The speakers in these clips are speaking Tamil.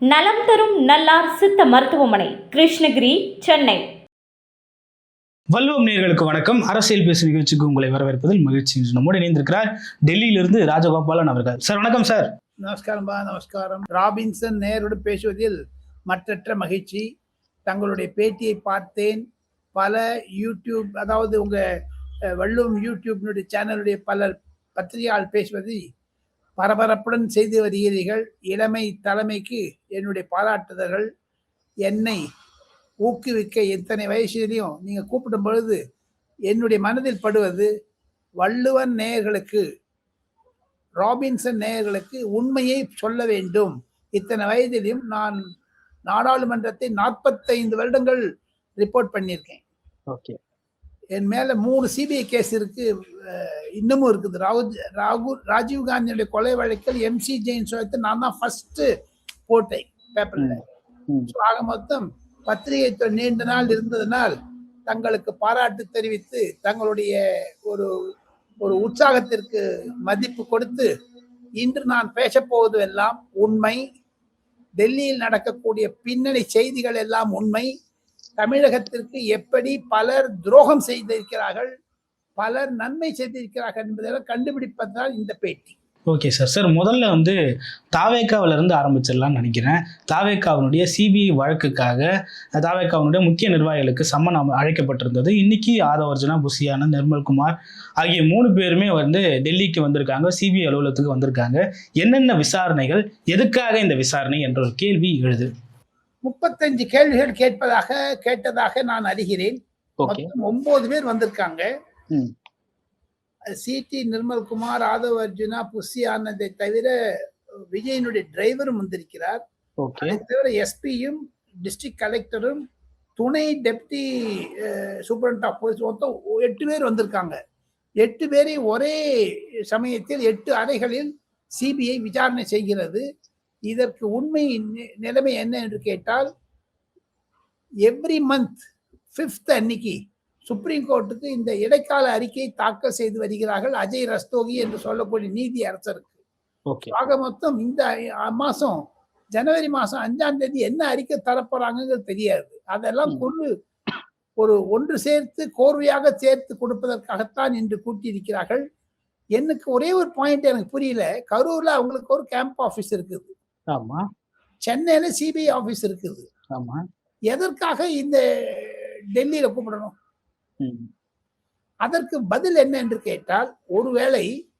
நலம் தரும் நல்லார் சித்த மருத்துவமனை கிருஷ்ணகிரி சென்னை. வல்லுவம் நேயர்களுக்கு வணக்கம். அரசியல் பேசும் நிகழ்ச்சிக்கு உங்களை வரவேற்பதில் மகிழ்ச்சி நம்மோடு இணைந்திருக்கிறார் டெல்லியிலிருந்து ராஜகோபாலன் அவர்கள். சார் வணக்கம் சார். நமஸ்காரம்பா நமஸ்காரம். ராபின்சன் நேரோடு பேசுவதில் மற்றற்ற மகிழ்ச்சி. தங்களுடைய பேட்டியை பார்த்தேன். பல யூடியூப் அதாவது உங்க அஹ், வள்ளுவம் யூடியூப்னுடைய சேனலுடைய பல பத்திரிகையால் பேசுவதை பரபரப்புடன் செய்து வருகிறீர்கள். இளமை தலைமைக்கு என்னுடைய பாராட்டுதல்கள். என்னை ஊக்குவிக்க எத்தனை வயசுலையும் நீங்கள் கூப்பிடும் பொழுது என்னுடைய மனதில் படுவது வள்ளுவன் நேயர்களுக்கு ராபின்சன் நேயர்களுக்கு உண்மையை சொல்ல வேண்டும். இத்தனை வயதிலும் நான் நாடாளுமன்றத்தை நாற்பத்தைந்து வருடங்கள் ரிப்போர்ட் பண்ணியிருக்கேன். ஓகே என் மேல மூணு சிபிஐ கேஸ் இருக்கு. இன்னமும் இருக்குது. ராகுல் ராகுல் ராஜீவ் காந்தியுடைய கொலை வழக்கில் எம்சி ஜெயின் சொல்லிட்டு நான் தான் ஃபர்ஸ்ட் போட்டேன் பேப்பர்ல ஆக மொத்தம் பத்திரிகை நீண்ட நாள் இருந்ததனால் தங்களுக்கு பாராட்டு தெரிவித்து தங்களுடைய ஒரு ஒரு உற்சாகத்திற்கு மதிப்பு கொடுத்து இன்று நான் பேசப் போவது எல்லாம் உண்மை. டெல்லியில் நடக்கக்கூடிய பின்னணி செய்திகள் எல்லாம் உண்மை. தமிழகத்திற்கு எப்படி பலர் துரோகம் செய்திருக்கிறார்கள் பலர் நன்மை செய்திருக்கிறார்கள் என்பதெல்லாம் கண்டுபிடிப்பதுதான் இந்த பேட்டி. Okay sir. சார் முதல்ல வந்து தாவேக்காவிலிருந்து ஆரம்பிச்சிடலாம்னு நினைக்கிறேன். தாவேக்காவினுடைய சிபிஐ வழக்குக்காக தாவேக்காவினுடைய முக்கிய நிர்வாகிகளுக்கு சம்மன் அழைக்கப்பட்டிருந்தது. இன்னைக்கு ஆதவர்ஜனா புசியானந்த் நிர்மல்குமார் ஆகிய மூணு பேருமே வந்து டெல்லிக்கு வந்திருக்காங்க சிபிஐ அலுவலகத்துக்கு வந்திருக்காங்க. என்னென்ன விசாரணைகள் எதுக்காக இந்த விசாரணை என்ற ஒரு கேள்வி எழுது. முப்பத்தஞ்சு கேள்விகள் கேட்பதாக கேட்டதாக நான் அறிகிறேன். ஒன்பது பேர் வந்திருக்காங்க. சிடி நிர்மல்குமார் ஆதவ் அர்ஜுனா புஷி ஆனந்தை தவிர விஜயனுடைய டிரைவரும் வந்திருக்கிறார். அதை தவிர எஸ்பியும் டிஸ்ட்ரிக்ட் கலெக்டரும் துணை டெப்டி சூப்பரண்ட் ஆஃப் போலீஸ் மொத்தம் எட்டு பேர் வந்திருக்காங்க. எட்டு பேரை ஒரே சமயத்தில் எட்டு அறைகளில் சிபிஐ விசாரணை செய்கிறது. இதற்கு உண்மை நிலைமை என்ன என்று கேட்டால் எவ்ரி மந்த் ஃபிஃப்த் அன்னைக்கு சுப்ரீம் கோர்ட்டுக்கு இந்த இடைக்கால அறிக்கையை தாக்கல் செய்து வருகிறார்கள் அஜய் ரஸ்தோகி என்று சொல்லக்கூடிய நீதி அரசருக்கு. ஓகே. ஆக மொத்தம் இந்த மாசம் ஜனவரி மாசம் அஞ்சாம் தேதி என்ன அறிக்கை தரப்போறாங்கிறது தெரியாது. அதெல்லாம் ம். ஒரு ஒன்று சேர்த்து கோர்வையாக சேர்த்து கொடுப்பதற்காகத்தான் இன்று கூட்டியிருக்கிறார்கள். எனக்கு ஒரே ஒரு பாயிண்ட் எனக்கு புரியல. கரூர்ல அவங்களுக்கு ஒரு கேம்ப் ஆபீஸ் இருக்குது. ஆமா. சென்னையில சிபிஐ ஆபீஸ் இருக்குது. ஆமா. எதற்காக இந்த டெல்லியில கூப்பிடணும். அதற்கு பதில் என்ன என்று கேட்டால் ஒருவேளை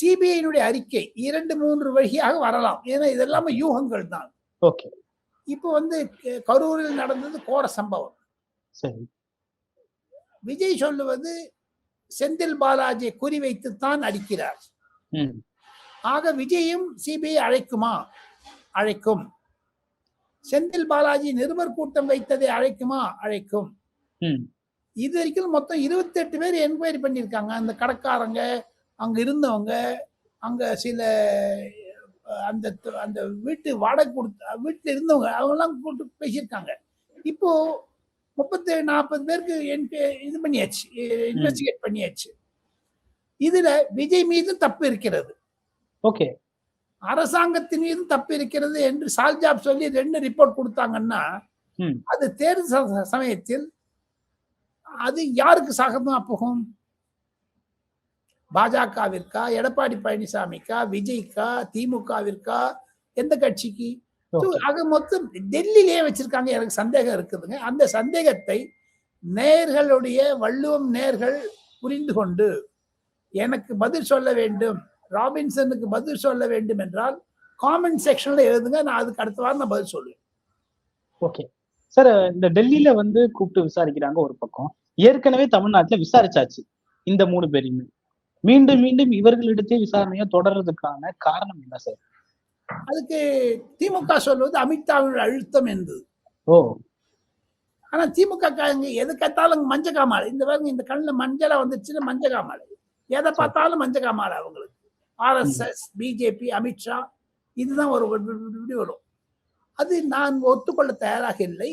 சிபிஐனுடைய அறிக்கை இரண்டு மூன்று வழியாக வரலாம். ஏன்னா இதெல்லாமே யூகங்கள் தான். ஓகே. இப்போ வந்து கரூரில் நடந்தது கோர சம்பவம். சரி. விஜய் சொல்லுவது செந்தில் பாலாஜியை குறிவைத்துத்தான் அடிக்கிறார். ஆக விஜயும் சிபிஐ அழைக்குமா? அழைக்கும். செந்தில் பாலாஜி நிருபர் கூட்டம் வைத்ததை அழைக்குமா? அழைக்கும். இது வரைக்கும் மொத்தம் 28 பேர் என்கொயரி பண்ணியிருக்காங்க. அந்த கடைக்காரங்க அங்க இருந்தவங்க அங்க சில அந்த அந்த வீட்டு வாடகை கொடுத்த வீட்டில் இருந்தவங்க அவங்கெல்லாம் கூட்டு பேசியிருக்காங்க. இப்போ முப்பத்தேழு நாற்பது பேருக்கு இது பண்ணியாச்சு இன்வெஸ்டிகேட் பண்ணியாச்சு. இதுல விஜய் மீது தப்பு இருக்கிறது. ஓகே. அரசாங்கத்தின் மீதும் தப்பு இருக்கிறது என்று சால்ஜாப் சொல்லி ரெண்டு ரிப்போர்ட் கொடுத்தாங்கன்னா. அது தேர்தல் சமயத்தில் அது யாருக்கு சாகமா போகும்? பாஜகவிற்கா எடப்பாடி பழனிசாமிக்கா விஜய்க்கா திமுகவிற்கா எந்த கட்சிக்கு? ஆக மொத்தம் டெல்லியிலே வச்சிருக்காங்க. எனக்கு சந்தேகம் இருக்குதுங்க. அந்த சந்தேகத்தை நேர்களுடைய வள்ளுவம் நேர்கள் புரிந்து கொண்டு எனக்கு பதில் சொல்ல வேண்டும். ராபின்சனுக்கு பதில் சொல்ல வேண்டும் என்றால் காமெண்ட் செக்ஷன்ல எழுதுங்க. நான் அதுக்கு அடுத்த வாரம் நான் பதில் சொல்லுவேன் ஓகே சார் இந்த டெல்லியில வந்து கூப்பிட்டு விசாரிக்கிறாங்க ஒரு பக்கம். ஏற்கனவே தமிழ்நாட்டுல விசாரிச்சாச்சு இந்த மூணு பேரையுமே. மீண்டும் மீண்டும் இவர்களிடத்தே விசாரணையை தொடர்றதுக்கான காரணம் என்ன சார் அதுக்கு திமுக சொல்வது அமித்ஷாவின் அழுத்தம் என்பது. ஓ. ஆனா திமுக காரங்க எது கத்தாலும் மஞ்ச காமாலை இந்த பாருங்க இந்த கண்ணுல மஞ்சளா வந்துச்சுன்னா மஞ்ச காமாலை எதை பார்த்தாலும் மஞ்ச காமாலை அவங்களுக்கு. ஆர்எஸ்எஸ் பிஜேபி அமித்ஷா இதுதான் ஒரு இப்படி வரும் அது நான் ஒத்துக்கொள்ள தயாராக இல்லை.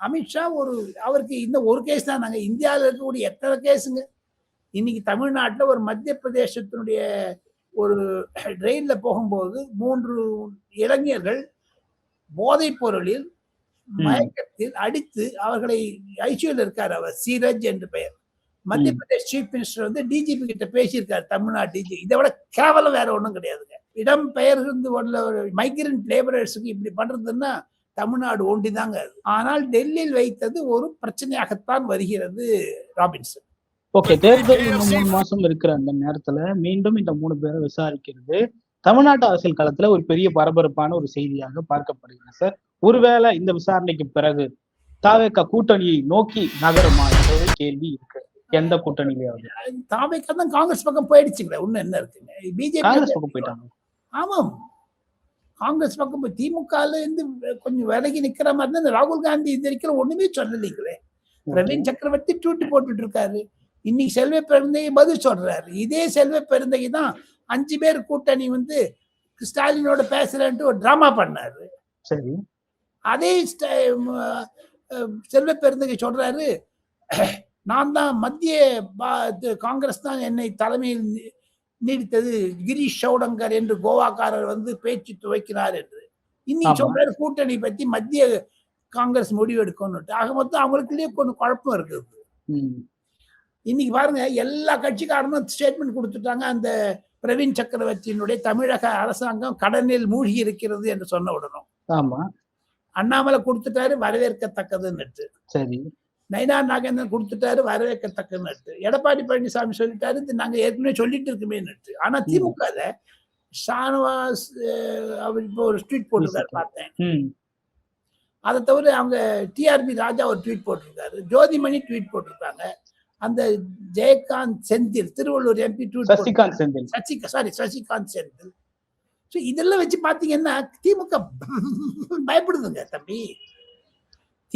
அமித்ஷா ஒரு அவருக்கு இந்த ஒரு கேஸ் தான். நாங்க இந்தியாவில் இருக்கக்கூடிய எத்தனை கேஸுங்க இன்னைக்கு தமிழ்நாட்டுல ஒரு மத்திய பிரதேசத்தினுடைய ஒரு ட்ரெயின்ல போகும்போது மூன்று இளைஞர்கள் போதைப் பொருளில் மயக்கத்தில் அடித்து அவர்களை ஐசியூல இருக்கார் அவர். சீரஜ் என்று பெயர். மத்திய. பிரதேஷ் சீஃப் மினிஸ்டர் வந்து டிஜிபி கிட்ட பேசியிருக்காரு தமிழ்நாடு டிஜி இதை விட கேவலம் வேற ஒண்ணும் கிடையாதுங்க. இடம் பெயர் இருந்து உள்ள ஒரு மைக்ரண்ட் லேபரர்ஸுக்கு இப்படி பண்றதுன்னா தமிழ்நாடு ஒண்டிதாங்க அது. ஆனால் டெல்லியில் வைத்தது ஒரு பிரச்சனையாகத்தான் வருகிறது ராபின்சன். ஓகே தேர்தல் இன்னும் மூணு மாசம் இருக்கிற அந்த நேரத்துல மீண்டும் இந்த மூணு பேரை விசாரிக்கிறது. தமிழ்நாட்டு அரசியல் களத்துல ஒரு பெரிய பரபரப்பான ஒரு செய்தியாக பார்க்கப்படுகிறது சார். ஒருவேளை இந்த விசாரணைக்கு பிறகு தாவேக்கா கூட்டணியை நோக்கி நகருமா என்ற கேள்வி இருக்கு. எந்த கூட்டணியிலாவது தாவைக்கா தான் காங்கிரஸ் பக்கம் போயிடுச்சுங்களே. இன்னும் என்ன இருக்குங்க? பிஜேபி காங்கிரஸ் பக்கம் போயிட்டாங்க. ஆமாம். காங்கிரஸ் பக்கம் போய் திமுகல இருந்து கொஞ்சம் விலகி நிக்கிற மாதிரி தான் இந்த ராகுல் காந்தி இது வரைக்கும் ஒண்ணுமே சொல்லலைங்களே. பிரவீன் சக்கரவர்த்தி ட்வீட் போட்டுட்டு இருக்காரு இன்னைக்கு செல்வ பெருந்தகை பதில் சொல்றாரு. இதே செல்வ பெருந்தகை தான் அஞ்சு பேர் கூட்டணி வந்து ஸ்டாலினோட பேசுறேன்ட்டு ஒரு டிராமா பண்ணாரு. சரி. அதே செல்வ பெருந்தகை சொல்றாரு. நான் தான் மத்திய காங்கிரஸ் தான் என்னை தலைமையில் நீடித்தது. கிரீஷ் சௌடங்கர் என்று கோவாக்காரர் வந்து பேச்சு துவைக்கிறார் என்று. இன்னைக்கு. சொல்றாரு கூட்டணி பத்தி மத்திய காங்கிரஸ் முடிவு எடுக்கணும்ட்டு ஆக மொத்தம் அவங்களுக்குள்ளேயே கொஞ்சம் குழப்பம் இருக்குது. இன்னைக்கு பாருங்க எல்லா கட்சிக்காரனும் ஸ்டேட்மெண்ட் கொடுத்துட்டாங்க. அந்த பிரவீன் சக்கரவர்த்தியினுடைய தமிழக அரசாங்கம் கடனில் மூழ்கி இருக்கிறது என்று சொன்ன உடனும் ஆமா. அண்ணாமலை கொடுத்துட்டாரு வரவேற்கத்தக்கதுன்னுட்டு. சரி. நயினா நாகேந்திரன் கொடுத்துட்டாரு வரவேற்கத்தக்கதுன்னுட்டு எடப்பாடி பழனிசாமி சொல்லிட்டாரு இது நாங்க ஏற்கனவே சொல்லிட்டு இருக்கமேன்னுட்டு ஆனா திமுகல ஷானவாஸ் அவர் இப்போ ஒரு ட்வீட் போட்டிருக்காரு பார்த்தேன். அதை தவிர அவங்க டிஆர்பி ராஜா ஒரு ட்வீட் போட்டிருக்காரு. ஜோதிமணி ட்வீட் போட்டிருக்காங்க. அந்த ஜெயகாந்த் செந்தில் திருவள்ளூர் எம்பி ட்வீட் சசிகாந்த் செந்தில். சசிகா சாரி சசிகாந்த் செந்தில். ஸோ இதெல்லாம் வச்சு பார்த்தீங்கன்னா திமுக பயப்படுதுங்க தம்பி.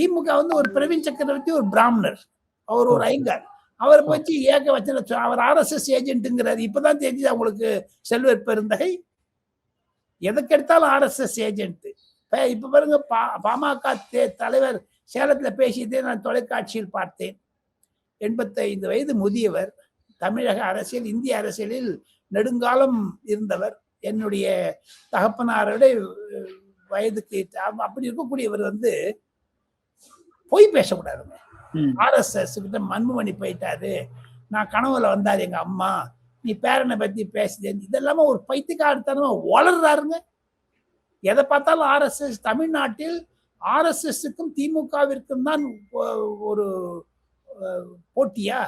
திமுக வந்து ஒரு பிரவீன் சக்கரவர்த்தி ஒரு பிராமணர். அவர் ஒரு ஐங்கார். அவரை வச்சு ஏக வச்சன அவர் ஆர்எஸ்எஸ் ஏஜென்ட்டுங்கிறாரு இப்பதான் தெரிஞ்சது அவங்களுக்கு செல்வர் பெருந்தகை. எதுக்கு எடுத்தாலும் ஆர்எஸ்எஸ் ஏஜென்ட் இப்ப பாருங்க பா- பாமக தே- தலைவர் சேலத்துல பேசியதே நான் தொலைக்காட்சியில் பார்த்தேன். எண்பத்தைந்து வயது முதியவர் தமிழக அரசியல் இந்திய அரசியலில் நெடுங்காலம் இருந்தவர். என்னுடைய தகப்பனாரோட வயதுக்கு அப்~ அப்படி இருக்கக்கூடியவர் வந்து பொய் பேசக்கூடாதுங்க. ஆர்எஸ்எஸ் கிட்ட மன்மணி போயிட்டாரு. நான் கனவுல வந்தாரு எங்க அம்மா. நீ பேரனை பத்தி பேசுதேன் இதெல்லாமே ஒரு பைத்தியக்காரத்தனமா வளர்றாருங்க. எதை பார்த்தாலும் ஆர்எஸ்எஸ் தமிழ்நாட்டில் ஆர்எஸ்எஸ்க்கும் திமுகவிற்கும் தான் ஒரு போட்டியா?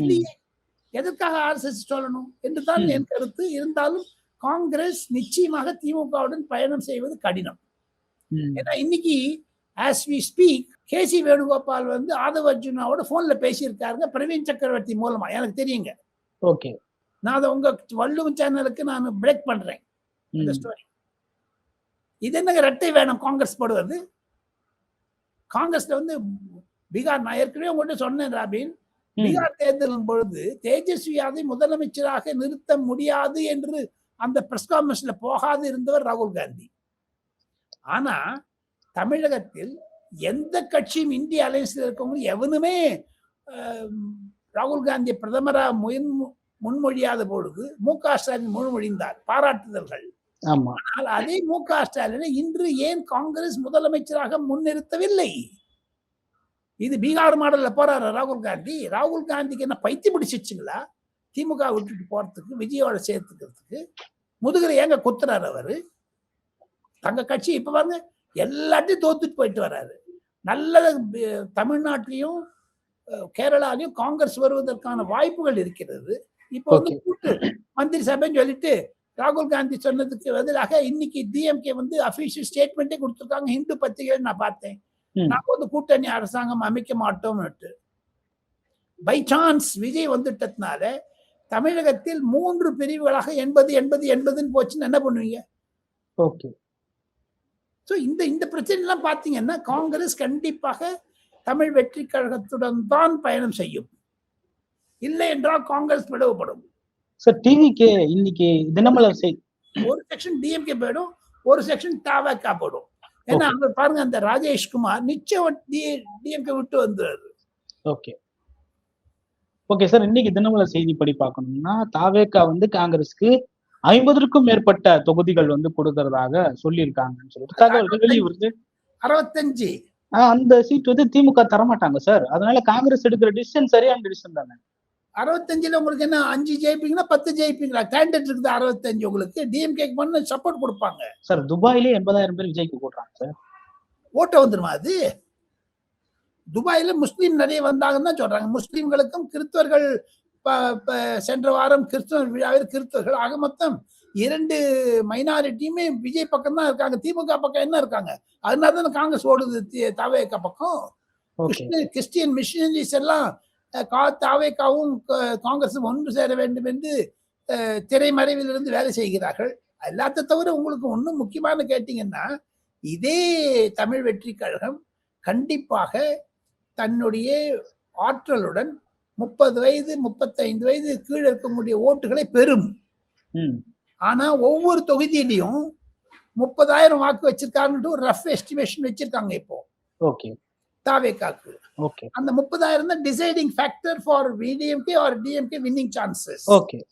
இல்லையே. எதற்காக ஆர்எஸ்எஸ் சொல்லணும் என்று தான். என் கருத்து. இருந்தாலும் காங்கிரஸ் நிச்சயமாக திமுகவுடன் பயணம் செய்வது கடினம். ஏன்னா இன்னைக்கு as we speak KC Venugopal வந்து ஆதவ அர்ஜுனாவோட போன்ல பேசியிருக்காருங்க பிரவீன் சக்கரவர்த்தி மூலமா. எனக்கு தெரியுங்க. ஓகே. நான் அதை உங்க வள்ளுவன் சேனலுக்கு நான் பிரேக் பண்றேன். இந்த. ஸ்டோரி இது என்னங்க ரெட்டை வேணும் காங்கிரஸ் போடுவது? காங்கிரஸ்ல வந்து பீகார் நான் ஏற்கனவே உங்கள்கிட்ட சொன்னேன் ராபின். பீகார் தேர்தலின் பொழுது தேஜஸ்வி யாதவை முதலமைச்சராக நிறுத்த முடியாது என்று அந்த பிரஸ் கான்ஃபரன்ஸ்ல போகாது இருந்தவர் ராகுல் காந்தி. ஆனா தமிழகத்தில் எந்த கட்சியும் இந்திய அலையன்ஸ்ல இருக்கவங்க எவனுமே ராகுல் காந்தியை பிரதமரா முன் முன்மொழியாத பொழுது மு க ஸ்டாலின் முன்மொழிந்தார் பாராட்டுதல்கள். ஆமா. ஆனால் அதே மு க ஸ்டாலினை இன்று ஏன் காங்கிரஸ் முதலமைச்சராக முன்னிறுத்தவில்லை? இது பீகார் மாடல்ல போறாரு ராகுல் காந்தி? ராகுல் காந்திக்கு என்ன பைத்தியம் பிடிச்சிச்சுங்களா திமுக விட்டுட்டு போறதுக்கு விஜயோட சேர்த்துக்கிறதுக்கு முதுகுல ஏங்க குத்துறாரு அவரு? தங்க கட்சி இப்ப பாருங்க எல்லாத்தையும் தோத்துட்டு போயிட்டு வர்றாரு நல்ல தமிழ்நாட்டிலையும் கேரளாலையும் காங்கிரஸ் வருவதற்கான வாய்ப்புகள் இருக்கிறது. இப்போ வந்து. கூட்டு மந்திரி சபைன்னு சொல்லிட்டு ராகுல் காந்தி சொன்னதுக்கு பதிலாக இன்னைக்கு டிஎம்கே வந்து அபிஷியல் ஸ்டேட்மெண்ட்டே கொடுத்துருக்காங்க. ஹிந்து பத்திரிகைகள் நான் பார்த்தேன். நாங்க வந்து கூட்டணி அரசாங்கம் அமைக்க மாட்டோம்னுட்டு. பை சான்ஸ் விஜய் வந்துட்டதுனால தமிழகத்தில் மூன்று பிரிவுகளாக எண்பது எண்பது எண்பதுன்னு போச்சுன்னு என்ன பண்ணுவீங்க? ஓகே. ஸோ இந்த இந்த பிரச்சனை எல்லாம் பார்த்தீங்கன்னா காங்கிரஸ் கண்டிப்பாக தமிழ் வெற்றி கழகத்துடன் தான் பயணம் செய்யும். இல்லை என்றால் காங்கிரஸ் பிளவுபடும். சார் டிவிக்கு இன்னைக்கு தினமலர் செய் ஒரு செக்ஷன் டிஎம்கே போயிடும் ஒரு செக்ஷன் தாவக்கா போடும். ஏன்னா அங்க பாருங்க அந்த ராஜேஷ்குமார் நிச்சயம் டிஎம்கே விட்டு வந்துடுறாரு. ஓகே ஓகே சார் இன்னைக்கு தினமலர் செய்திப்படி பார்க்கணும்னா தாவேக்கா வந்து காங்கிரஸ்க்கு ஐம்பதற்கும் மேற்பட்ட தொகுதிகள் வந்து கொடுக்கறதாக சொல்லியிருக்காங்கன்னு சொல்லிட்டு தகவல்கள் வெளியே வருது. அறுபத்தஞ்சு. அந்த சீட் வந்து திமுக தரமாட்டாங்க சார். அதனால காங்கிரஸ் எடுக்கிற டிசிஷன் சரியான டிசிஷன் தானே. அறுபத்தஞ்சுல உங்களுக்கு என்ன அஞ்சு ஜெயிப்பீங்களா பத்து ஜெயிப்பீங்களா? கேண்டிடேட் இருக்குது அறுபத்தஞ்சு உங்களுக்கு. டிஎம்கே பண்ண சப்போர்ட் கொடுப்பாங்க. சார் துபாயிலே எண்பதாயிரம் பேர் விஜய்க்கு போடுறாங்க சார். ஓட்ட வந்துருமா அது? துபாயில முஸ்லீம் நிறைய வந்தாங்கன்னு தான் சொல்றாங்க. முஸ்லீம்களுக்கும் கிறிஸ்தவர்கள் சென்ற வாரம் கிறிஸ்தவ விழாவில் கிறிஸ்தவர்கள் ஆக மொத்தம் இரண்டு மைனாரிட்டியுமே விஜய் பக்கம் தான் இருக்காங்க. திமுக பக்கம் என்ன இருக்காங்க? அதனால தானே காங்கிரஸ் ஓடுது தி- தவேக பக்கம். கிறிஸ்டியன் மிஷினரிஸ் எல்லாம் கா தாவேக்காவும் காங்கிரஸும் ஒன்று சேர வேண்டும் என்று அஹ், திரைமறைவில் இருந்து வேலை செய்கிறார்கள். எல்லாத்த தவிர உங்களுக்கு ஒன்றும் முக்கியமான கேட்டீங்கன்னா இதே தமிழ் வெற்றி கழகம் கண்டிப்பாக தன்னுடைய ஆற்றலுடன் முப்பது வயது முப்பத்தைந்து வயது கீழே இருக்கக்கூடிய ஓட்டுகளை பெறும் ம். ஆனா ஒவ்வொரு தொகுதியிலையும் முப்பதாயிரம் வாக்கு வச்சிருக்காங்கன்ட்டு ஒரு ரஃப் எஸ்டிமேஷன் வச்சிருக்காங்க இப்போ. ஓகே. தாவேக்காக்கு. ஓகே. அந்த முப்பதாயிரம் தான் deciding factor for VDMK or DMK winning chances okay.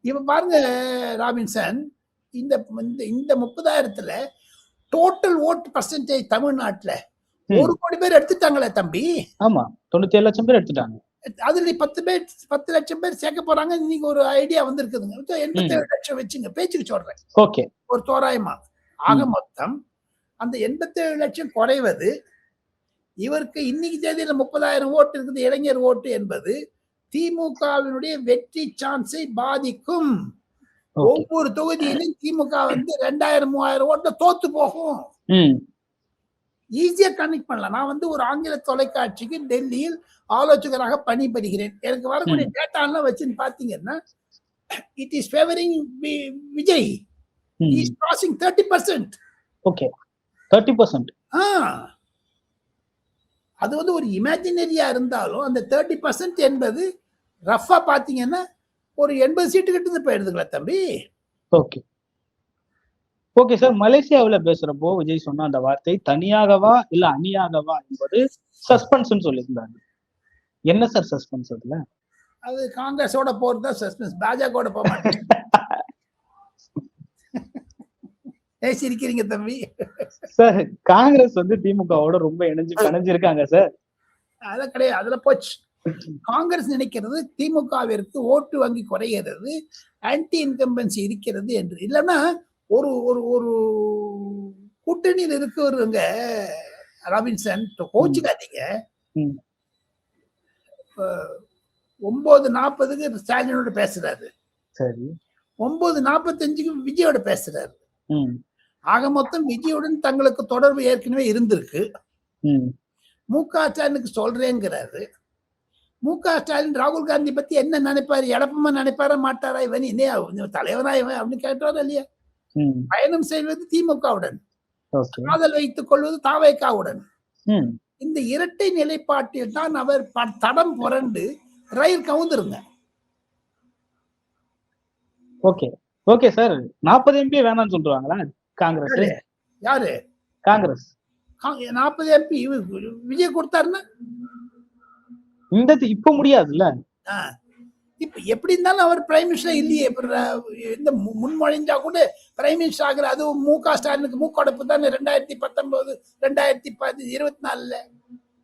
இப்ப பாருங்க ராபின்சன் இந்த இந்த- இந்த முப்பதாயிரத்துல டோட்டல் ஓட்டு பர்சன்டேஜ் தமிழ்நாட்டுல. ஒரு கோடி பேர் எடுத்துட்டாங்களே தம்பி. ஆமா தொண்ணூத்தி ஏழு லட்சம் பேர் எடுத்துட்டாங்க. அதுல பத்து பேர் பத்து லட்சம் பேர் சேர்க்க போறாங்க. இன்னைக்கு ஒரு ஐடியா வந்திருக்குதுங்க. எண்பத்தி ஏழு லட்சம் வச்சுங்க. பேச்சுக்கு சொல்றேன். ஓகே. ஒரு தோராயமா. ஆக. மொத்தம் அந்த எண்பத்தேழு லட்சம் குறைவது இவருக்கு இன்னைக்கு தேதியில முப்பதாயிரம் ஓட்டு இருக்குது. இளைஞர் ஓட்டு என்பது திமுகவினுடைய வெற்றி சான்ஸை பாதிக்கும். ஒவ்வொரு தொகுதியிலும் திமுக வந்து ரெண்டாயிரம் மூவாயிரம் ஓட்டுல தோத்து போகும். ம் ஈஸியா கனெக்ட் பண்ணலாம். நான் வந்து ஒரு ஆங்கில தொலைக்காட்சிக்கு டெல்லியில் ஆலோசகராக பணிபுரிகிறேன். எனக்கு வரக்கூடிய டேட்டா எல்லாம் வச்சுன்னு பாத்தீங்கன்னா it is favouring Vijay is crossing thirty percent okay thirty percent ஆ. அது வந்து ஒரு இமேஜினரியா இருந்தாலும் அந்த தேர்ட்டி பர்சன்ட் என்பது ரஃபா பாத்தீங்கன்னா ஒரு எண்பது சீட்டு கிட்ட போயிடுதுங்களா தம்பி. ஓகே ஓகே சார் மலேசியாவுல பேசுறப்போ விஜய் சொன்ன அந்த வார்த்தை தனியாகவா இல்ல அணியாகவா என்பது சஸ்பென்ஸ் சொல்லியிருந்தாங்க. என்ன சார் சஸ்பென்ஸ் அதுல? அது காங்கிரஸோட போறது தான் சஸ்பென்ஸ் பாஜகவோட போக மாட்டேன். ஏ சிரிக்கிறீங்க தம்பி. சார் காங்கிரஸ் வந்து திமுகவோட ரொம்ப இணைஞ்சு பிணைஞ்சிருக்காங்க சார் அதெல்லாம் கிடையாது. அதுல போச்சு. காங்கிரஸ் நினைக்கிறது திமுகவிற்கு ஓட்டு வங்கி குறைகிறது ஆன்டி இன்கம்பன்சி இருக்கிறது என்று. இல்லைன்னா ஒரு ஒரு ஒரு கூட்டணியில் இருக்கிறவங்க ராபின்சன் கோச்சுக்காதீங்க. ஒன்பது நாற்பதுக்கு ஸ்டாலினோட பேசுறாரு. சரி. ஒன்பது நாற்பத்தஞ்சுக்கு விஜயோட பேசுறாரு. ஆக மொத்தம் விஜயுடன் தங்களுக்கு தொடர்பு ஏற்கனவே இருந்திருக்கு. ம். க ஸ்டாலினுக்கு சொல்றேங்கிறாரு. மு க ஸ்டாலின் ராகுல் காந்தி பத்தி என்ன நினைப்பாரு? எடப்பமா நினைப்பாரா மாட்டாரா? இவன் என்ன தலைவனா இவன் அப்படின்னு கேட்டாரா இல்லையா? பயணம் செய்வது திமுகவுடன். காதல் வைத்துக் கொள்வது தாவேக்காவுடன் இந்த இரட்டை நிலைப்பாட்டில் தான் அவர் தடம் புரண்டு ரயில் கவுந்துருங்க. ஓகே. Okay sir. நாற்பது எம்பி வேணாம்னு சொல்றாங்களா? காங்கிரஸ். யாரு? காங்கிரஸ். நாற்பது எம்பி விஜய் கொடுத்தாருன்னா? இந்த இப்ப முடியாதுல்ல. இப்ப எப்படி இருந்தாலும் அவர் பிரைம் மினிஸ்டர் இல்லையே இந்த முன்மொழிஞ்சா கூட பிரைம் மினிஸ்டர் ஆகுற அதுவும் மு க ஸ்டாலினுக்கு மூக்கொடைப்பு தானே ரெண்டாயிரத்தி பத்தொன்பது ரெண்டாயிரத்தி பதி இருபத்தி நாலுல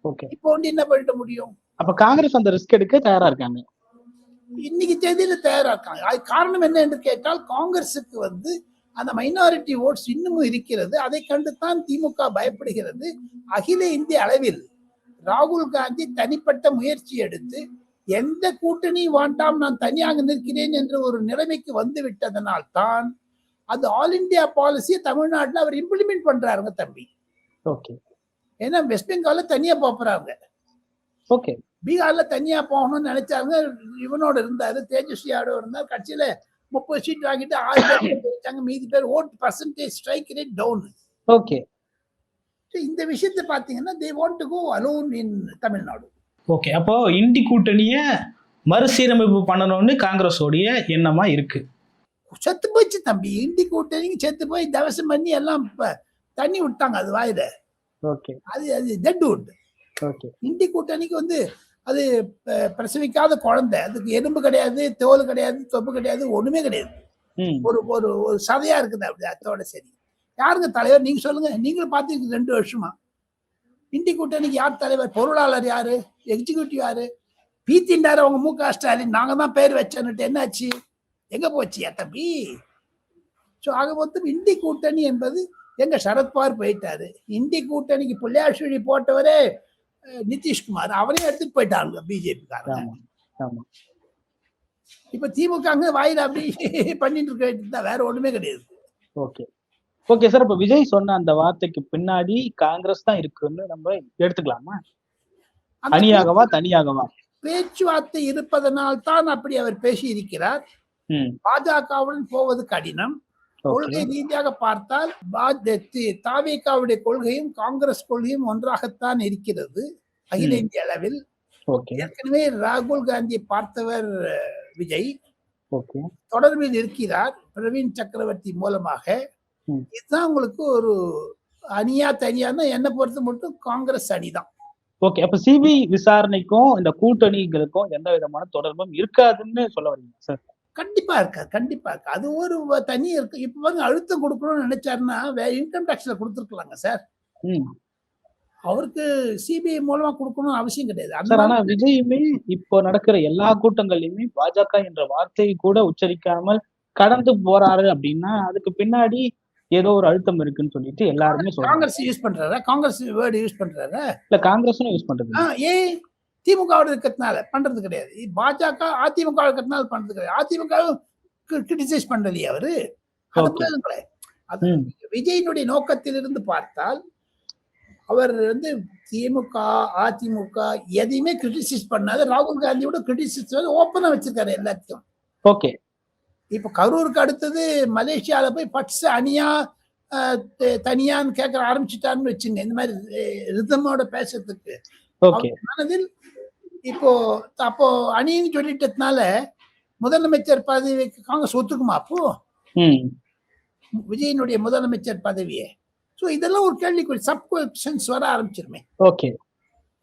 ஓகே. இப்போ வந்து என்ன பண்ணிட முடியும்? அப்ப காங்கிரஸ் அந்த ரிஸ்க் எடுக்க தயாரா இருக்காங்க? இன்னைக்கு தேதியில தயாரா இருக்காங்க. அது காரணம் என்ன என்று கேட்டால் காங்கிரஸுக்கு வந்து அந்த மைனாரிட்டி ஓட்ஸ் இன்னமும் இருக்கிறது. அதை கண்டு தான் திமுக பயப்படுகிறது. அகில இந்திய அளவில் ராகுல் காந்தி தனிப்பட்ட முயற்சி எடுத்து எந்த கூட்டணி வேண்டாம் நான் தனியாக நிற்கிறேன் என்ற ஒரு நிலைமைக்கு வந்து விட்டதனால் தான் அது ஆல் இந்தியா பாலிசியை தமிழ்நாட்டில் அவர் இம்ப்ளிமெண்ட் பண்றாருங்க தம்பி. ஓகே ஏன்னா வெஸ்ட் பெங்கால்ல தனியா போறாங்க. ஓகே பீகார்ல தனியா போகணும்னு நினைச்சாங்க. இவனோட இருந்தாரு தேஜஸ்வி யாதவ் இருந்தார். கட்சியில முப்பது சீட் வாங்கிட்டு ஆறு பேர் ஜெயிச்சாங்க மீதி பேர் vote percentage strike rate down okay இந்த விஷயத்தை பாத்தீங்கன்னா they want to go alone in Tamil Nadu okay அப்போ இண்டி கூட்டணியை மறுசீரமைப்பு பண்ணணும்னு காங்கிரஸோடைய எண்ணமா இருக்கு. செத்து போச்சு தம்பி. இந்தி கூட்டணிக்கு செத்து போய் தவசம் பண்ணி எல்லாம் இப்ப தண்ணி விட்டாங்க அது வாயில. ஓகே. அது அது டெட் வுட் ஓகே. இந்தி கூட்டணிக்கு வந்து அது பிரசவிக்காத குழந்தை. அதுக்கு எலும்பு கிடையாது தோல் கிடையாது தொப்பு கிடையாது ஒண்ணுமே கிடையாது. ம். ஒரு ஒரு ஒரு சதையா இருக்குது அப்படி. அதோட சரி. யாருங்க தலைவர்? நீங்க சொல்லுங்க. நீங்களும் பார்த்துருக்கு ரெண்டு வருஷமா. இந்தி கூட்டணிக்கு யார் தலைவர்? பொருளாளர் யாரு? எக்ஸிக்யூட்டிவ் யாரு? பீத்தின்டாரு அவங்க மு க ஸ்டாலின்? நாங்க தான் பேர் வச்சோன்னுட்டு என்னாச்சு? எங்க போச்சு? தம்பி ஸோ ஆக மொத்தம் இந்தி கூட்டணி என்பது எங்க சரத்பவார் போயிட்டாரு. இந்தி கூட்டணிக்கு புள்ளியாஷ்வரி போட்டவரே நிதிஷ்குமார். அவரையும் எடுத்துட்டு போயிட்டாங்க பிஜேபி காரங்க ஆமா ஆமா. இப்ப திமுக அங்க வாயில அப்படி பண்ணிட்டு இருக்க வேண்டியதுதான் வேற ஒண்ணுமே கிடையாது. ஓகே. ஓகே சார் இப்ப விஜய் சொன்ன அந்த வார்த்தைக்கு பின்னாடி காங்கிரஸ் தான் இருக்குன்னு நம்ம எடுத்துக்கலாமா? அந்த அணியாகவா தனியாகவா? பேச்சுவார்த்தை இருப்பதனால் தான் அப்படி அவர் பேசி இருக்கிறார் பாஜகவுடன் போவது கடினம். கொள்கை ரீதியாக பார்த்தால் தாவேகாவுடைய கொள்கையும் காங்கிரஸ் கொள்கையும் ஒன்றாகத்தான் இருக்கிறது அகில. இந்திய அளவில். ஓகே ஏற்கனவே ராகுல் காந்தியை பார்த்தவர் விஜய். தொடர்பில் இருக்கிறார் பிரவீன் சக்கரவர்த்தி மூலமாக. இதுதான் உங்களுக்கு ஒரு அணியா தனியான்னா என்னை பொறுத்த மட்டும் காங்கிரஸ் அணிதான். ஓகே அப்ப சிபிஐ விசாரணைக்கும் இந்த கூட்டணிகளுக்கும் எந்த விதமான தொடர்பும் இருக்காதுன்னு சொல்ல வரீங்க சார் கண்டிப்பா இருக்காது கண்டிப்பா இருக்கு அது ஒரு தனி இருக்கு. இப்ப பாருங்க அழுத்தம் கொடுக்கணும்னு நினைச்சாருன்னா வேற இன்கம் டாக்ஸ்ல கொடுத்துருக்கலாங்க சார் அவருக்கு சிபிஐ மூலமா கொடுக்கணும்னு அவசியம் கிடையாது. ஆனா விஜயுமே இப்போ நடக்கிற எல்லா கூட்டங்கள்லயுமே பாஜக என்ற வார்த்தையை கூட உச்சரிக்காமல் கடந்து போறாரு அப்படின்னா அதுக்கு பின்னாடி ஏதோ ஒரு அழுத்தம் இருக்குன்னு சொல்லிட்டு எல்லாருமே காங்கிரஸ் யூஸ் பண்றாரா? காங்கிரஸ் வேர்டு யூஸ் பண்றாரா? இல்ல காங்கிரஸும் யூஸ் பண்றது. ஏன் திமுகவோட இருக்கிறதுனால பண்றது கிடையாது. பாஜக அதிமுக இருக்கிறதுனால பண்றது கிடையாது. அதிமுக கிரிட்டிசைஸ் பண்றலையே அவரு? அது விஜயினுடைய நோக்கத்திலிருந்து பார்த்தால் அவர் வந்து திமுக அதிமுக எதையுமே கிரிட்டிசைஸ் பண்ணாத. ராகுல் காந்தியோட கிரிட்டிசைஸ் ஓப்பனா வச்சிருக்காரு எல்லாத்தையும். ஓகே இப்ப கரூருக்கு அடுத்தது மலேசியால போய் பட்ஸ் அணியா தனியான்னு கேட்க ஆரம்பிச்சுட்டான்னு வச்சுங்க. இந்த மாதிரி ரிதமோட பேசுறதுக்கு. மனதில் இப்போ அப்போ அணின்னு சொல்லிட்டதுனால முதலமைச்சர் பதவிக்கு காங்கிரஸ் ஒத்துக்குமா அப்போ? விஜயனுடைய முதலமைச்சர் பதவியே. ஸோ இதெல்லாம் ஒரு கேள்விக்குறி சப் கொஷன்ஸ் வர ஆரம்பிச்சிருமே. Okay.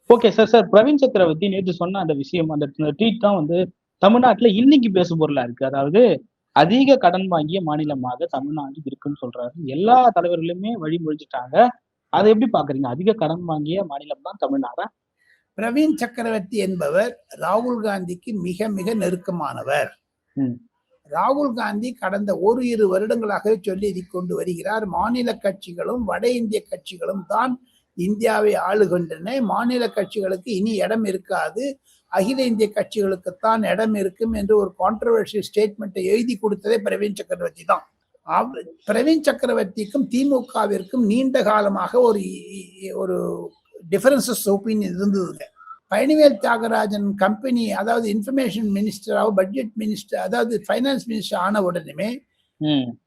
Okay sir sir Praveen Chakravarthy நேற்று சொன்ன அந்த விஷயம் அந்த ட்வீட் தான் வந்து தமிழ்நாட்டுல இன்னைக்கு பேசு பொருளா இருக்கு. அதாவது அதிக கடன் வாங்கிய மாநிலமாக தமிழ்நாடு இருக்குன்னு சொல்றாரு. எல்லா தலைவர்களுமே வழிமொழிஞ்சிட்டாங்க அதை எப்படி பாக்குறீங்க? அதிக கடன் வாங்கிய மாநிலம் தான் தமிழ்நாடா? பிரவீன் சக்கரவர்த்தி என்பவர் ராகுல் காந்திக்கு மிக மிக நெருக்கமானவர். ராகுல் காந்தி கடந்த ஒரு இரு வருடங்களாக சொல்லி கொண்டு வருகிறார். மாநில கட்சிகளும் வட இந்திய கட்சிகளும் தான் இந்தியாவை ஆளுகின்றன. மாநில கட்சிகளுக்கு இனி இடம் இருக்காது. அகில இந்திய கட்சிகளுக்குத்தான் இடம் இருக்கும் என்று ஒரு கான்ட்ரவர்ஷியல் ஸ்டேட்மெண்ட்டை எழுதி கொடுத்ததே பிரவீன் சக்கரவர்த்தி தான். பிரவீன் சக்கரவர்த்திக்கும் திமுகவிற்கும் நீண்ட காலமாக ஒரு ஒரு டிஃபரன்சஸ் ஒப்பீனியன் இருந்ததுங்க. பழனிவேல் தியாகராஜன் கம்பெனி அதாவது இன்ஃபர்மேஷன் மினிஸ்டராக பட்ஜெட் மினிஸ்டர் அதாவது ஃபைனான்ஸ் மினிஸ்டர் ஆன உடனே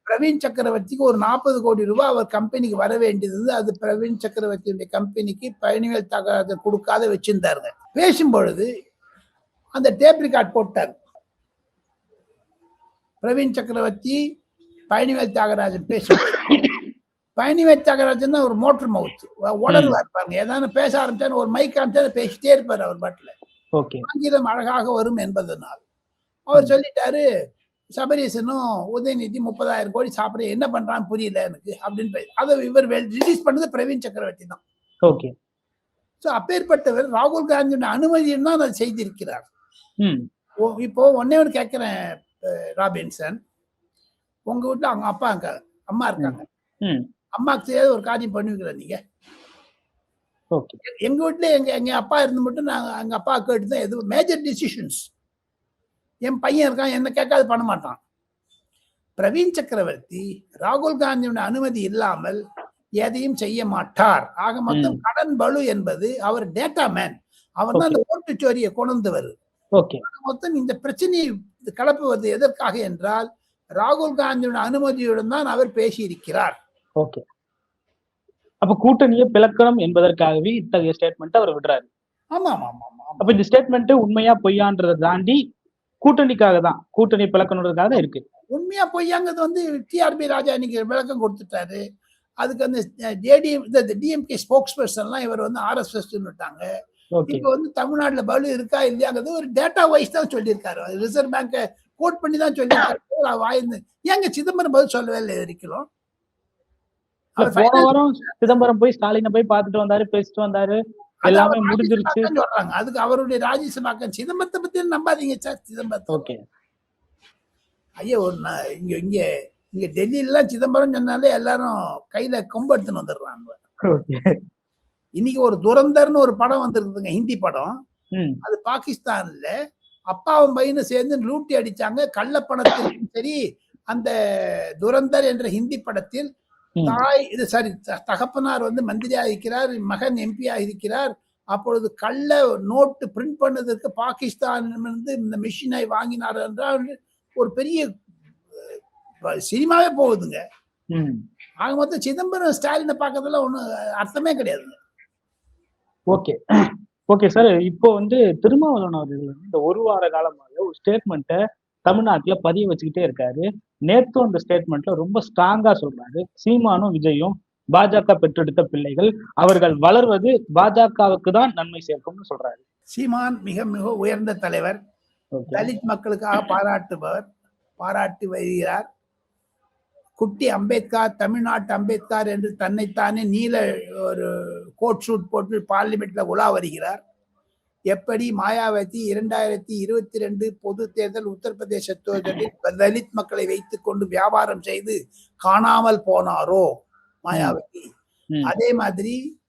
பிரவீன் சக்கரவர்த்திக்கு ஒரு நாற்பது கோடி ரூபாய் அவர் கம்பெனிக்கு வர வேண்டியது அது பிரவீன் சக்கரவர்த்தியுடைய கம்பெனிக்கு பழனிவேல் தியாகராஜன் கொடுக்காத வச்சிருந்தாருங்க. பேசும் பொழுது அந்த டேப் ரெக்கார்ட் போட்டார். பிரவீன் சக்கரவர்த்தி பழனிவேல் தியாகராஜன் பேசும் பழனிவேல் தியாகராஜன் தான் ஒரு மோட்டர் மவுத். உடல்வார் பாருங்க. ஏதாவது பேச ஆரம்பிச்சாரு ஒரு மைக் ஆரம்பிச்சா பேசிட்டே இருப்பார் அவர் பாட்டுல. ஆங்கிலம் அழகாக வரும் என்பதனால். அவர் சொல்லிட்டாரு சபரீசனும் உதயநிதி முப்பதாயிரம் கோடி சாப்பிட என்ன பண்றான்னு புரியல எனக்கு அப்படின்னு அதை இவர் ரிலீஸ் பண்ணது பிரவீன் சக்கரவர்த்தி தான். ஓகே. ஸோ அப்பேற்பட்டவர் ராகுல் காந்தியோட அனுமதியும் தான் அதை செய்திருக்கிறார். இப்போ ஒன்னே ஒன்று கேட்கிறேன் ராபின்சன். உங்க வீட்டுல அவங்க அப்பா அங்க அம்மா இருக்காங்க. அம்மாக்கு தெரியாத ஒரு காரியம் பண்ணுவீங்களா நீங்க? எங்க வீட்டுல எங்க எங்க அப்பா இருந்து மட்டும் நாங்க எங்க அப்பா கேட்டு தான் எது மேஜர் டிசிஷன்ஸ் என் பையன் இருக்கான் என்ன கேட்காது பண்ண மாட்டான். பிரவீன் சக்கரவர்த்தி ராகுல் காந்தியோட அனுமதி இல்லாமல் எதையும் செய்ய மாட்டார். ஆக மொத்தம் கடன் பலு என்பது அவர் டேட்டா மேன் அவர் தான் அந்த ஓட்டுச்சோரியை கொண்டவர் ஓகே மொத்தம் இந்த பிரச்சனையை கலப்புவது எதற்காக என்றால் ராகுல் காந்தியோட அனுமதியுடன் தான் அவர் பேசியிருக்கிறார். ஓகே. அப்ப கூட்டணியை பிளக்கணும் என்பதற்காகவே இத்தகைய ஸ்டேட்மெண்ட் அவர் விடுறாரு. ஆமா ஆமா ஆமா அப்ப இந்த ஸ்டேட்மெண்ட் உண்மையா பொய்யான்றதை தாண்டி கூட்டணிக்காக தான் கூட்டணி பிளக்கணுன்றதுக்காக தான் இருக்கு. உண்மையா பொய்யாங்கிறது வந்து டிஆர்பி ராஜா இன்னைக்கு விளக்கம் கொடுத்துட்டாரு. அதுக்கு அந்த ஜேடிஎம் இந்த டிஎம்கே ஸ்போக்ஸ் பர்சன்லாம் இவர் வந்து ஆர்எஸ்எஸ் விட்டாங்க. இப்போ வந்து தமிழ்நாட்டுல பலு இருக்கா இல்லையாங்கிறது ஒரு டேட்டா வைஸ் தான் சொல்லியிருக்காரு. ரிசர்வ் பேங்கை கோட் பண்ணி தான் சொல்லி வாயிருந்து ஏங்க சிதம்பரம் பதில் சொல்லவே இல்லை அவர் போன வாரம் சிதம்பரம் போய் ஸ்டாலினை போய் பார்த்துட்டு வந்தாரு பேசிட்டு வந்தாரு. எல்லாமே முடிஞ்சிருச்சு. சொல்றாங்க. அதுக்கு அவருடைய ராஜ்யசபாக்கன் சிதம்பரத்தை பத்தி நம்பாதீங்க சார் சிதம்பரத்தை. ஓகே ஐயா ஒரு இங்க இங்க இங்க டெல்லியிலாம் சிதம்பரம் சொன்னாலே எல்லாரும் கையில கொம்பு எடுத்துன்னு வந்துடுறாங்க. இன்னைக்கு ஒரு துரந்தர்னு ஒரு படம் வந்திருக்குதுங்க ஹிந்தி படம். அது பாகிஸ்தான்ல அப்பாவும் பையனும் சேர்ந்து லூட்டி அடிச்சாங்க. கள்ளப்பணத்திலும் சரி அந்த துரந்தர் என்ற ஹிந்தி படத்தில். தாய் இது சாரி தகப்பனார் வந்து மந்திரியாக இருக்கிறார் மகன் எம்பியாக இருக்கிறார் அப்பொழுது கள்ள நோட்டு பிரிண்ட் பண்ணதற்கு பாகிஸ்தானிலிருந்து இந்த மிஷினை வாங்கினார் என்றால் ஒரு பெரிய சினிமாவே போகுதுங்க. ஆக மொத்தம் சிதம்பரம் ஸ்டாலினை பார்க்கறதுல ஒன்றும் அர்த்தமே கிடையாது ஓகே ஓகே சார் இப்போ வந்து திருமாவளவன் அவர்கள் இந்த ஒரு வார காலமாக ஒரு ஸ்டேட்மெண்ட்டை தமிழ்நாட்டுல பதிய வச்சுக்கிட்டே இருக்காரு. நேத்தும் அந்த ஸ்டேட்மெண்ட்ல ரொம்ப ஸ்ட்ராங்கா சொல்றாரு. சீமானும் விஜயும் பாஜக பெற்றெடுத்த பிள்ளைகள் அவர்கள் வளர்வது பாஜகவுக்கு தான் நன்மை சேர்க்கும்னு சொல்றாரு. சீமான் மிக மிக உயர்ந்த தலைவர். தலித் மக்களுக்காக பாராட்டுபவர் பாராட்டி வருகிறார். குட்டி அம்பேத்கர் தமிழ்நாட்டு அம்பேத்கர் என்று தன்னைத்தானே நீல ஒரு கோட் ஷூட் போட்டு பார்லிமெண்ட்ல உலா வருகிறார். எப்படி மாயாவதி இரண்டாயிரத்தி இருபத்தி ரெண்டு பொது தேர்தல் உத்தரப்பிரதேச தேர்தலில் தலித் மக்களை வைத்துக் கொண்டு வியாபாரம் செய்து காணாமல் போனாரோ மாயாவதி. அதே மாதிரி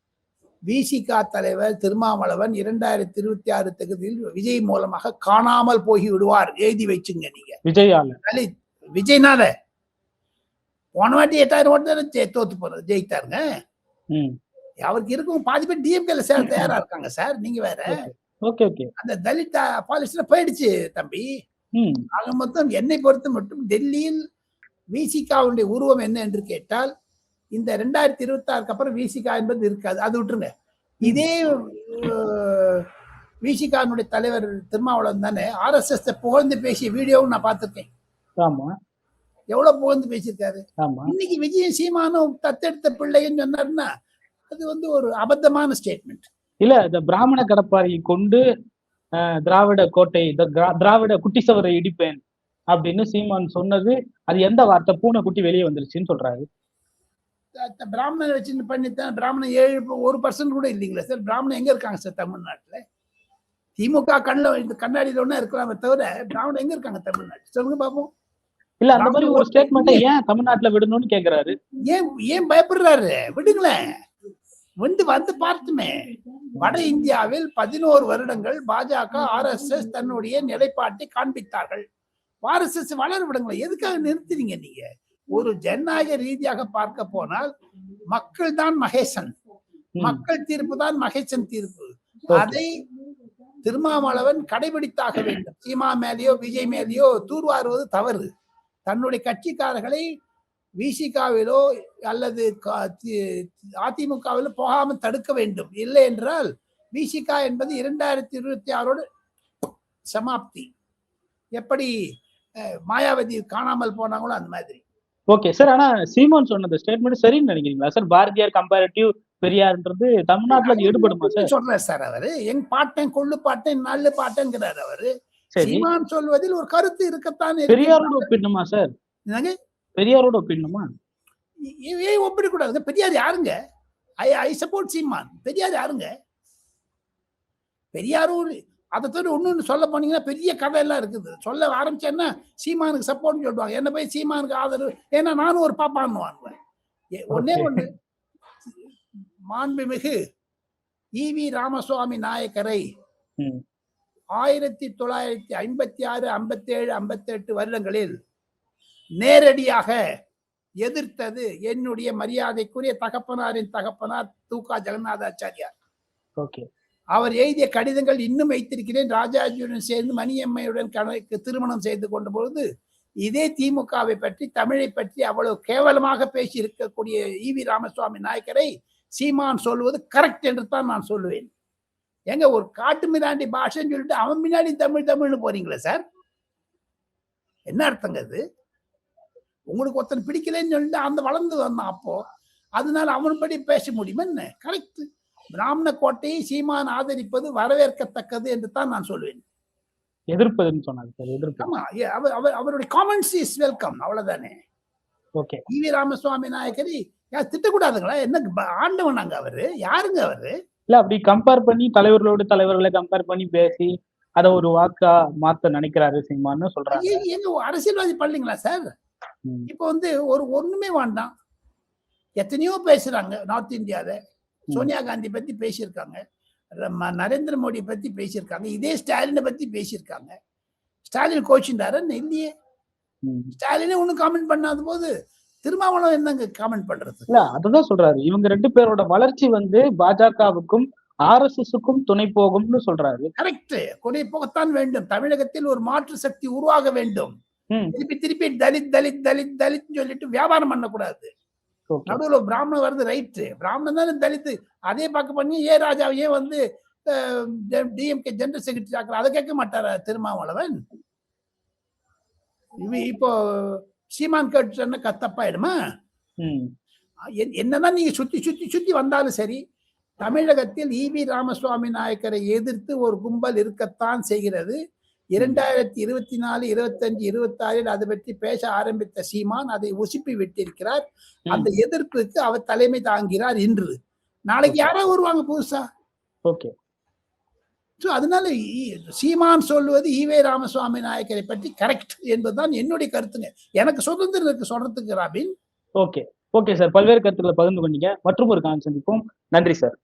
விசிகா தலைவர் திருமாவளவன் இரண்டாயிரத்தி இருபத்தி ஆறு தொகுதியில் விஜய் மூலமாக காணாமல் போய் விடுவார். எழுதி வச்சுங்க நீங்க. விஜயால. தலித் விஜய்னால. போன வாட்டி எட்டாயிரம் ஓட்டு தோத்து போறது ஜெயித்தாருங்க. அவருக்கு இருக்கும் பாதி பேர் டிஎம்கேல சேர தயாரா இருக்காங்க சார் நீங்க வேற. ஓகே. ஓகே அந்த தலித் பாலிசில போயிடுச்சு தம்பி. ஆக மொத்தம் என்னை பொறுத்த மட்டும் டெல்லியில் விசிகாவுடைய உருவம் என்ன என்று கேட்டால் இந்த ரெண்டாயிரத்தி இருபத்தி ஆறுக்கு அப்புறம் விசிகா என்பது இருக்காது அது விட்டுருங்க. இதே விசிகானுடைய தலைவர் திருமாவளவன் தானே ஆர்எஸ்எஸ் புகழ்ந்து பேசிய வீடியோவும் நான் பார்த்திருக்கேன். ஆமா. எவ்வளவு புகழ்ந்து பேசியிருக்காரு. இன்னைக்கு விஜய் சீமானும் தத்தெடுத்த பிள்ளைன்னு சொன்னாருன்னா அது வந்து ஒரு அபத்தமான ஸ்டேட்மெண்ட் இல்ல இந்த பிராமண கடப்பாரியை கொண்டு திராவிட கோட்டை திராவிட குட்டிசவரை இடிப்பேன் அப்படின்னு சீமான் சொன்னது அது எந்த வார்த்தை? பூனை குட்டி வெளியே வந்துருச்சுன்னு சொல்றாரு. பிராமணன் வச்சு பண்ணித்தான் பிராமணன் ஏழு ஒரு பர்சன்ட் கூட இல்லைங்களா சார்? பிராமணன் எங்க இருக்காங்க சார் தமிழ்நாட்டுல? திமுக கண்ணில் இந்த கண்ணாடியில ஒண்ணா இருக்கலாமே தவிர பிராமணன் எங்க இருக்காங்க தமிழ்நாட்டு சொல்லுங்க பாப்போம். இல்ல அந்த மாதிரி ஒரு ஸ்டேட்மெண்ட்டை ஏன் தமிழ்நாட்டுல விடணும்னு கேக்குறாரு? ஏன் ஏன் பயப்படுறாரு? விடுங்களேன். வந்து வந்து பார்த்துமே. வட இந்தியாவில் பதினோரு வருடங்கள் பாஜக ஆர்எஸ்எஸ் தன்னுடைய நிலைப்பாட்டை காண்பித்தார்கள். ஆர்எஸ்எஸ் வளர விடுங்களேன். எதுக்காக நிறுத்துறீங்க நீங்க? ஒரு ஜனநாயக ரீதியாக பார்க்க போனால் மக்கள் தான் மகேசன். மக்கள் தீர்ப்பு தான் மகேசன் தீர்ப்பு. அதை திருமாவளவன் கடைபிடித்தாக வேண்டும். சீமா மேலேயோ விஜய் மேலேயோ தூர்வாருவது தவறு. தன்னுடைய கட்சிக்காரர்களை விசிகாவிலோ அல்லது அதிமுகவிலோ போகாமல் தடுக்க வேண்டும். இல்லை என்றால் விசிகா என்பது இரண்டாயிரத்தி இருபத்தி ஆறோடு சமாப்தி. எப்படி மாயாவதி காணாமல் போனாங்களோ அந்த மாதிரி. ஓகே சார் ஆனா சீமான் சொன்னது ஸ்டேட்மெண்ட் சரின்னு நினைக்கிறீங்களா? சார் பாரதியார் கம்பேரிட்டிவ் பெரியார்ன்றது தமிழ்நாட்டுல அது சார்? சொல்றாரு சார் அவரு? எங் பாட்டன் கொள்ளு பாட்டன் நல்லு பாட்டன்கிறார் அவரு. சீமான் சொல்வதில் ஒரு கருத்து இருக்கத்தான் இருக்கு. பெரியாரோட ஒப்பிடணுமா சார்? பெரியாரோட ஒப்பிடணுமா? ஏன் ஒப்பிடக்கூடாதுங்க பெரியார் யாருங்க? ஐ ஐ சப்போர்ட் சீமான். பெரியார் யாருங்க? பெரியாரும் அதை தவிர ஒண்ணு சொல்ல போனீங்கன்னா பெரிய கதை எல்லாம் இருக்குது. சொல்ல ஆரம்பிச்சேன்னா சீமானுக்கு சப்போர்ட்னு சொல்லுவாங்க. என்ன போய் சீமானுக்கு ஆதரவு. ஏன்னா நானும் ஒரு பாப்பான்னு வாங்குவேன். Okay. ஒண்ணு மாண்புமிகு ஈவி ராமசுவாமி நாயக்கரை. ஆயிரத்தி தொள்ளாயிரத்தி ஐம்பத்தி ஆறு ஐம்பத்தி ஏழு ஐம்பத்தி எட்டு வருடங்களில் நேரடியாக எதிர்த்தது என்னுடைய மரியாதைக்குரிய தகப்பனாரின் தகப்பனார் தூகா ஜெகநாதாச்சாரியார். ஓகே. அவர் எழுதிய கடிதங்கள் இன்னும் வைத்திருக்கிறேன். ராஜாஜியுடன் சேர்ந்து மணியம்மையுடன் கணக்கு திருமணம் செய்து கொண்ட பொழுது இதே திமுகவை பற்றி தமிழை பற்றி அவ்வளவு கேவலமாக பேசி இருக்கக்கூடிய ஈவி ராமசுவாமி நாயக்கரை சீமான் சொல்வது கரெக்ட் என்று தான் நான் சொல்லுவேன். எங்க ஒரு காட்டு மிராண்டி பாஷைன்னு சொல்லிட்டு அவன் பின்னாடி தமிழ் தமிழ்னு போறீங்களே சார்? என்ன அர்த்தங்க அது உங்களுக்கு ஒருத்தன் பிடிக்கலைன்னு சொல்லிட்டு அந்த வளர்ந்து வந்தான் அப்போ. அதனால அவன்படி பேச முடியுமா என்ன? கரெக்ட் பிராமண கோட்டையை சீமான் ஆதரிப்பது வரவேற்கத்தக்கது என்று தான் நான் சொல்வேன். எதிர்ப்பதுன்னு சொன்னாங்க ஆமா அவர் அவர் அவருடைய காமெண்ட்ஸ் இஸ் வெல்கம் அவ்வளவுதானே? ஓகே. ஈவி ராமசுவாமி நாயக்கரி திட்டக்கூடாதுங்களா? என்ன ஆண்டவனாங்க அவரு? யாருங்க அவரு? இல்ல அப்படி கம்பேர் பண்ணி தலைவர்களோடு தலைவர்களை கம்பேர் பண்ணி பேசி அத ஒரு வாக்கா மாத்த நினைக்கிறாரு சீமான்னு சொல்றாங்க. எங்க அரசியல்வாதி பண்ணலீங்களா சார். இப்போ வந்து ஒரு ஒண்ணுமே வேண்டாம். எத்தனையோ பேசுறாங்க நார்த் இந்தியால சோனியா காந்தி பத்தி பேசியிருக்காங்க. நரேந்திர மோடி பத்தி பேசியிருக்காங்க. இதே ஸ்டாலினை பத்தி பேசியிருக்காங்க. ஸ்டாலின் கோச்சின்றாரு இல்லையே. ஸ்டாலினே ஒன்றும் காமெண்ட் பண்ணாத போது திருமாவளவன் என்னங்க காமெண்ட் பண்றது? இல்ல அதுதான் சொல்றாரு. இவங்க ரெண்டு பேரோட வளர்ச்சி வந்து பாஜகவுக்கும் ஆர் எஸ் எஸ்க்கும் துணை போகும்னு சொல்றாரு. கரெக்ட் கொடை போகத்தான் வேண்டும். தமிழகத்தில் ஒரு மாற்று சக்தி உருவாக வேண்டும். திருப்பி திருப்பி தலித் தலித் தலித் தலித் சொல்லிட்டு வியாபாரம் பண்ணக்கூடாது. நடுவுல பிராமணன் வருது ரைட்டு பிராமணன் தானே தலித்து. அதே பார்க்க பண்ணி ஏ ராஜாவையே வந்து டிஎம்கே ஜெனரல் செக்ரட்டரி ஆக்குற அதை கேட்க மாட்டாரா திருமாவளவன்? இவ இப்போ சீமான் கேட்டு சொன்ன க- தப்பாயிடுமா? ம். என்- என்னதான் நீங்க சுத்தி சுத்தி சுத்தி வந்தாலும் சரி தமிழகத்தில் ஈவி ராமசுவாமி நாயக்கரை எதிர்த்து ஒரு கும்பல் இருக்கத்தான் செய்கிறது. இரண்டாயிரத்தி இருபத்தி நாலு இருபத்தஞ்சு இருபத்தாறில் அதை பற்றி பேச ஆரம்பித்த சீமான் அதை உசுப்பி விட்டிருக்கிறார். அந்த எதிர்ப்புக்கு அவர் தலைமை தாங்கிறார் இன்று. நாளைக்கு யாரோ வருவாங்க புதுசா? ஓகே. ஸோ அதனால சீமான் சொல்லுவது ஈவே ராமசுவாமி நாயக்கரை பற்றி கரெக்ட் என்பதுதான் என்னுடைய கருத்துங்க. எனக்கு சுதந்திரம் இருக்கு சொல்றதுக்கு ராபின். ஓகே ஓகே சார் பல்வேறு கருத்துக்களை பகிர்ந்து கொண்டீங்க. மற்றும் ஒரு காலம் சந்திப்போம். நன்றி சார்